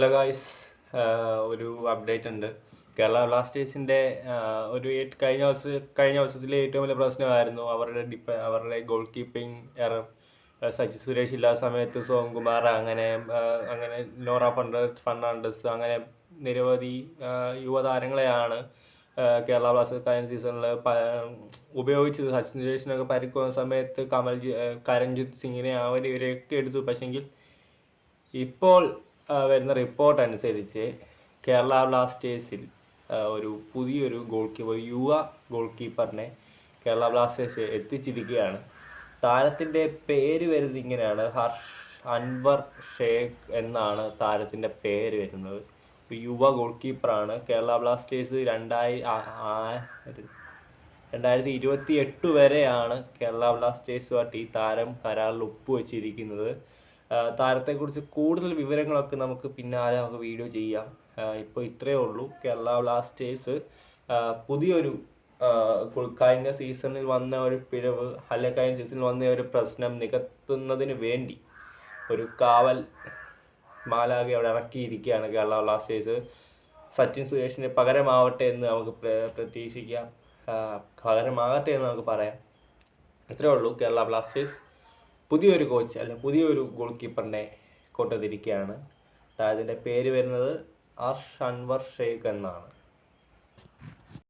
Hello guys ഒരു update ഉണ്ട്. കേരള ബ്ലാസ്റ്റേഴ്സിന്റെ ഒരു കഴിഞ്ഞ വർഷം കഴിഞ്ഞ വർഷത്തിലെ ഏറ്റവും വലിയ പ്രശ്നമായിരുന്നു അവരുടെ ഡിപ്പ അവരുടെ goal keeping error Saji Suresh ഇല്ലാത്ത സമയത്ത് സോംകുമാർ അങ്ങനെ അങ്ങനെ നോറ ഫണ്ട ഫെർണാണ്ടസ് അങ്ങനെ നിരവധി യുവതാരങ്ങളെയാണ് കേരള ബ്ലാസ്റ്റേഴ്സ് കഴിഞ്ഞ സീസണിൽ ഉപയോഗിച്ചത്. സച്ചിൻ സുരേഷിനൊക്കെ പരിക്ക് വന്ന സമയത്ത് കമൽജി കരൺജിത് സിംഗിനെ അവർ ഇവരെയൊക്കെ എടുത്തു പക്ഷെങ്കിൽ ഇപ്പോൾ വരുന്ന റിപ്പോർട്ട് അനുസരിച്ച് കേരള ബ്ലാസ്റ്റേഴ്സിൽ ഒരു പുതിയൊരു ഗോൾ കീപ്പർ യുവ ഗോൾ കീപ്പറിനെ കേരള ബ്ലാസ്റ്റേഴ്സ് എത്തിച്ചിരിക്കുകയാണ്. താരത്തിന്റെ പേര് വരുന്നത് ഇങ്ങനെയാണ്. ഹർഷ് അൻവർ ഷേഖ് എന്നാണ് താരത്തിന്റെ പേര് വരുന്നത്. യുവ ഗോൾ കീപ്പറാണ് കേരള ബ്ലാസ്റ്റേഴ്സ് രണ്ടായി രണ്ടായിരത്തി ഇരുപത്തി എട്ട് വരെയാണ് കേരള ബ്ലാസ്റ്റേഴ്സുമായിട്ട് ഈ താരം കരാറിൽ ഒപ്പുവെച്ചിരിക്കുന്നത്. താരത്തെക്കുറിച്ച് കൂടുതൽ വിവരങ്ങളൊക്കെ നമുക്ക് പിന്നാലെ നമുക്ക് വീഡിയോ ചെയ്യാം. ഇപ്പോൾ ഇത്രയേ ഉള്ളൂ. കേരള ബ്ലാസ്റ്റേഴ്സ് പുതിയൊരു കഴിഞ്ഞ സീസണിൽ വന്ന ഒരു പിഴവ് അല്ലെ കഴിഞ്ഞ സീസണിൽ വന്ന ഒരു പ്രശ്നം നികത്തുന്നതിന് വേണ്ടി ഒരു കാവൽ മാലാകെ അവിടെ ഇറക്കിയിരിക്കുകയാണ് കേരള ബ്ലാസ്റ്റേഴ്സ്. സച്ചിൻ സുരേഷിന് പകരമാവട്ടെ എന്ന് നമുക്ക് പ്രതീക്ഷിക്കാം. പകരമാകട്ടെ എന്ന് നമുക്ക് പറയാം. ഇത്രയേ ഉള്ളൂ കേരള ബ്ലാസ്റ്റേഴ്സ്. പുതിയൊരു കോച്ച് അല്ല പുതിയൊരു ഗോൾ കീപ്പറിനെ കൊണ്ടുവന്നിരിക്കുകയാണ്. അതായത് പേര് വരുന്നത് അർഷ് അൻവർ ഷെയ്ഖ് എന്നാണ്.